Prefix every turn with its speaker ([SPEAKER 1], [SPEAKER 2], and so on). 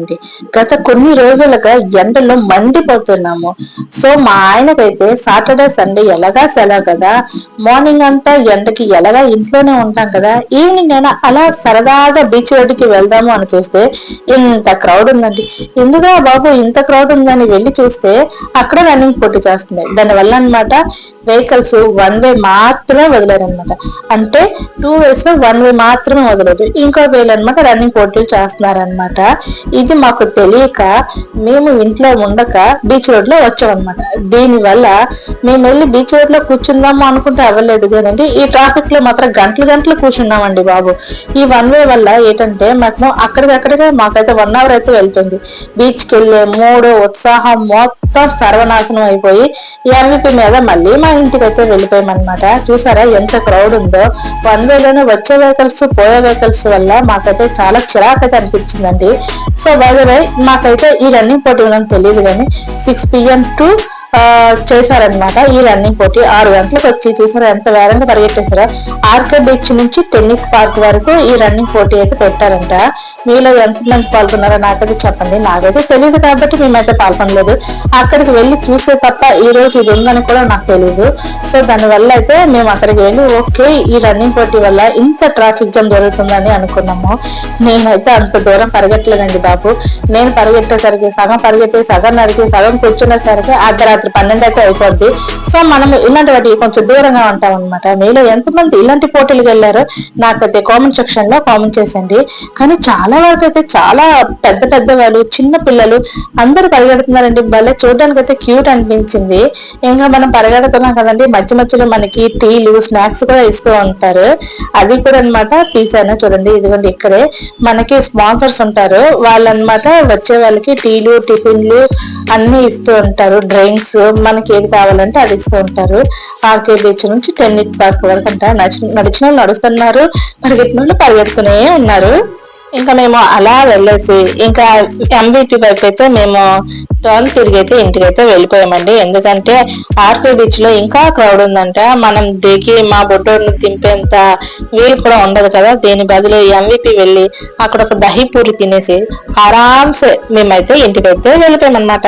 [SPEAKER 1] అండి గత కొన్ని రోజులుగా ఎండలో మండిపోతున్నాము. సో మా ఆయనకైతే సాటర్డే సండే ఎలాగా సెలవు కదా? మార్నింగ్ అంతా ఎండకి ఎలాగా ఇంట్లోనే ఉంటాం కదా? ఈవినింగ్ అయినా అలా సరదాగా బీచ్ రోడ్డుకి వెళ్దాము అని చూస్తే ఇంత క్రౌడ్ ఉందండి. ఎందుగా బాబు ఇంత క్రౌడ్ ఉందని వెళ్ళి చూస్తే అక్కడ రన్నింగ్ పోటీ చేస్తుంది. దానివల్ల అన్నమాట వెహికల్స్ వన్ వే మాత్రమే వదిలేరు అనమాట అంటే టూ వేస్లో వన్ వే మాత్రమే వదలదు. ఇంకో వేలు అనమాట రన్నింగ్ పోటీలు చేస్తున్నారనమాట ఇది మాకు తెలియక మేము ఇంట్లో ఉండక బీచ్ రోడ్లో వచ్చామన్నమాట. దీని వల్ల మేము వెళ్ళి బీచ్ రోడ్లో కూర్చుందాము అనుకుంటే అవ్వలేదు కానండి. ఈ ట్రాఫిక్లో మాత్రం గంటలు గంటలు కూర్చున్నామండి బాబు. ఈ వన్ వే వల్ల ఏంటంటే మాకు అక్కడికక్కడికే మాకైతే వన్ అవర్ అయితే వెళ్తుంది బీచ్కి వెళ్ళే మూడు ఉత్సాహం మొత్తం సర్వనాశనం అయిపోయి ఈ ఎంవిపి మీద మళ్ళీ మా ఇంటికి అయితే వెళ్ళిపోయామన్నమాట. చూసారా ఎంత క్రౌడ్ ఉందో. వన్ వేలోనే వచ్చే వెహికల్స్ పోయే వెహికల్స్ వల్ల మాకైతే చాలా చిరాకైతే అనిపించిందండి. సో బై మాకైతే ఈ రన్నింగ్ పోటీ ఉందని తెలియదు కానీ సిక్స్ పిఎం టు చేశారనమాట ఈ రన్నింగ్ పోటీ ఆరు గంటలకు వచ్చి చూసారా ఎంత వేగంగా పరిగెట్టేశారో ఆర్కే బీచ్ నుంచి టెన్నిస్ పార్క్ వరకు ఈ రన్నింగ్ పోటీ అయితే పెట్టారంట. మీలో ఎంతమంది పాల్గొన్నారో నాకైతే చెప్పండి. నాకైతే తెలియదు కాబట్టి మేమైతే పాల్గొనలేదు. అక్కడికి వెళ్ళి చూస్తే తప్ప ఈ రోజు ఇది ఉందని కూడా నాకు తెలియదు సో దానివల్ల అయితే మేము అక్కడికి వెళ్ళి ఓకే ఈ రన్నింగ్ పోటీ వల్ల ఇంత ట్రాఫిక్ జామ్ జరుగుతుందని అనుకున్నాము. నేనైతే అంత దూరం పరిగెట్టలేదండి బాబు. నేను పరిగెట్టేసరికి సగం పరిగెత్తే సగం నడిచి సగం కూర్చునేసరికి అర్ధరాత్రి పన్నెండు అయితే అయిపోద్ది. సో మనం ఇలాంటి వాటికి కొంచెం దూరంగా ఉంటాం అనమాట మీలో ఎంతమంది ఇలాంటి పోటీలకు వెళ్ళారో నాకైతే కామెంట్ సెక్షన్లో కామెంట్ చేసండి కానీ చాలా వరకు అయితే చాలా పెద్ద పెద్ద వాళ్ళు చిన్న పిల్లలు అందరూ పరిగెడుతున్నారండి. భలే చూడడానికి అయితే క్యూట్ అనిపించింది. ఇంకా మనం పరిగెడుతున్నాం కదండి. మధ్య మధ్యలో మనకి టీలు స్నాక్స్ కూడా ఇస్తూ ఉంటారు. అది కూడా అనమాట తీసాను చూడండి. ఇదిగోండి ఇక్కడే. మనకి స్పాన్సర్స్ ఉంటారు. వాళ్ళనమాట వచ్చే వాళ్ళకి టీలు టిఫిన్లు అన్ని ఇస్తూ ఉంటారు. డ్రింక్స్ మనకి ఏది కావాలంటే అది ఇస్తూ ఉంటారు. ఆర్కే బీచ్ నుంచి టెన్నిట్ పార్క్ వరకు అంట. నడిచిన వాళ్ళు నడుస్తున్నారు. పరిగెట్టిన వాళ్ళు పరిగెడుతూనే ఉన్నారు. ఇంకా మేము అలా వెళ్ళేసి ఇంకా ఎంబీటీ వైపు అయితే మేము టర్న్ తిరిగి అయితే ఇంటికైతే వెళ్ళిపోయామండి. ఎందుకంటే ఆర్కే బీచ్లో ఇంకా క్రౌడ్ ఉందంట. మనం దిగి మా బొడ్డోని దింపేంత వీలు కూడా ఉండదు కదా. దీని బదులు ఎంవిపి వెళ్ళి అక్కడ ఒక దహి పూరి తినేసి ఆరామ్సే మేమైతే ఇంటికైతే వెళ్ళిపోయామన్నమాట.